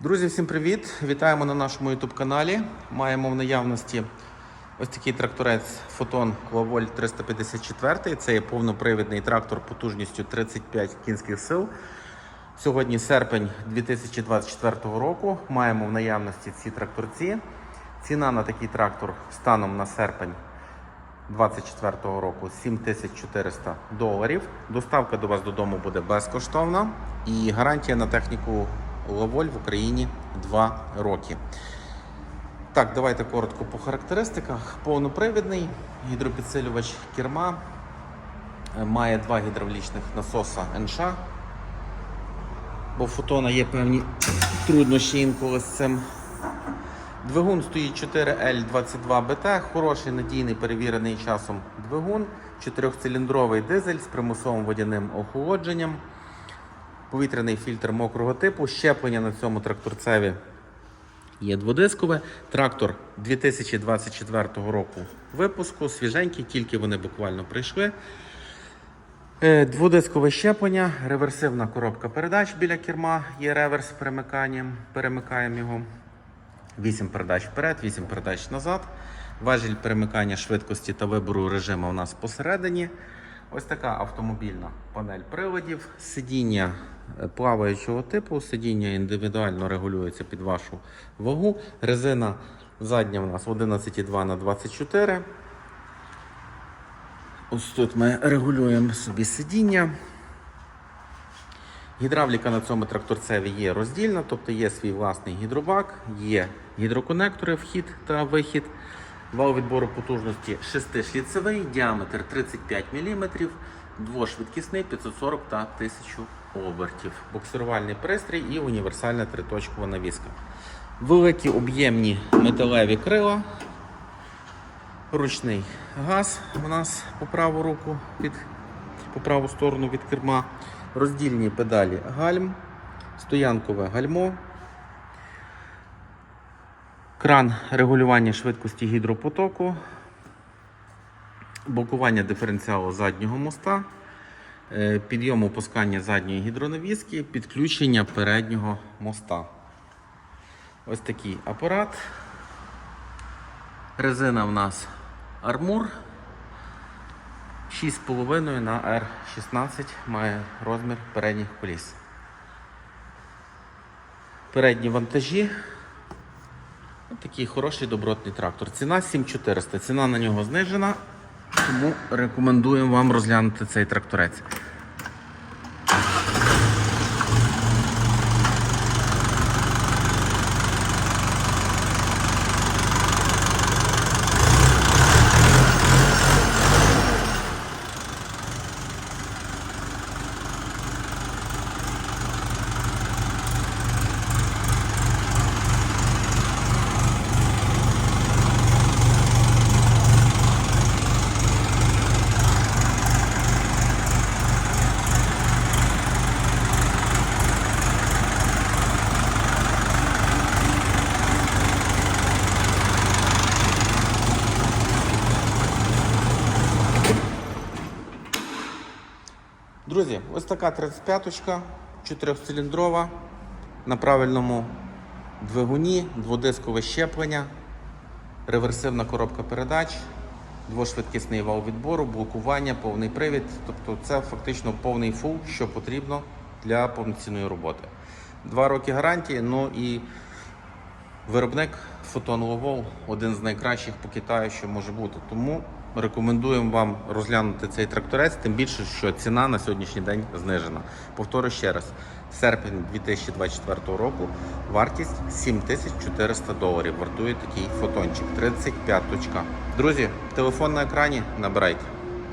Друзі, всім привіт! Вітаємо на нашому YouTube каналі. Маємо в наявності ось такий тракторець Photon Клаволь 354. Це є повнопривідний трактор потужністю 35 кінських сил. Сьогодні серпень 2024 року. Маємо в наявності ці тракторці. Ціна на такий трактор станом на серпень 2024 року 7400 доларів. Доставка до вас додому буде безкоштовна і гарантія на техніку Лаволь в Україні 2 роки. Так, давайте коротко по характеристиках. Повнопривідний гідропідсилювач керма Е, має два гідравлічних насоса НШ. Бо фотона є певні труднощі інколи з цим. Двигун стоїть 4L22BT, хороший надійний перевірений часом двигун, чотирьохциліндровий дизель з примусовим водяним охолодженням, повітряний фільтр мокрого типу, щеплення на цьому тракторцеві є дводискове. Трактор 2024 року випуску, свіженький, тільки вони буквально прийшли. Е, Дводискове щеплення, реверсивна коробка передач біля керма, є реверс перемиканням, перемикаємо його. 8 передач вперед, 8 передач назад. Важіль перемикання швидкості та вибору режиму у нас посередині. Ось така автомобільна панель приладів. Сидіння плаваючого типу, сидіння індивідуально регулюється під вашу вагу. Резина задня у нас 11,2 на 24. Ось тут ми регулюємо собі сидіння. Гідравліка на цьому тракторцеві є роздільна, тобто є свій власний гідробак, є гідроконектори, вхід та вихід. Вал відбору потужності 6-шліцевий, діаметр 35 мм, двошвидкісний 540 та 1000 обертів, буксирувальний пристрій і універсальна триточкова навіска. Великі об'ємні металеві крила, ручний газ у нас по праву руку від, по праву сторону від керма, роздільні педалі гальм, стоянкове гальмо, кран регулювання швидкості гідропотоку, блокування диференціалу заднього моста, е, підйом опускання задньої гідронавіски, підключення переднього моста. Ось такий апарат. Резина в нас армур 6,5 на R16 має розмір передніх коліс. Передні вантажі. Ось такий хороший добротний трактор. Ціна 7400. Ціна на нього знижена, тому рекомендуємо вам розглянути цей тракторець. Друзі, ось така 35-ка, 4-циліндрова, на правильному двигуні, дводискове щеплення, реверсивна коробка передач, двошвидкісний вал відбору, блокування, повний привід. Тобто це фактично повний фул, що потрібно для повноцінної роботи. Два роки гарантії, ну і Виробник Photon Lowell один з найкращих по Китаю, що може бути. Тому рекомендуємо вам розглянути цей тракторець, тим більше, що ціна на сьогоднішній день знижена. Повторю ще раз: серпень 2024 року вартість 7400 доларів. Вартує такий фотончик 35 точка. Друзі, телефон на екрані набирайте.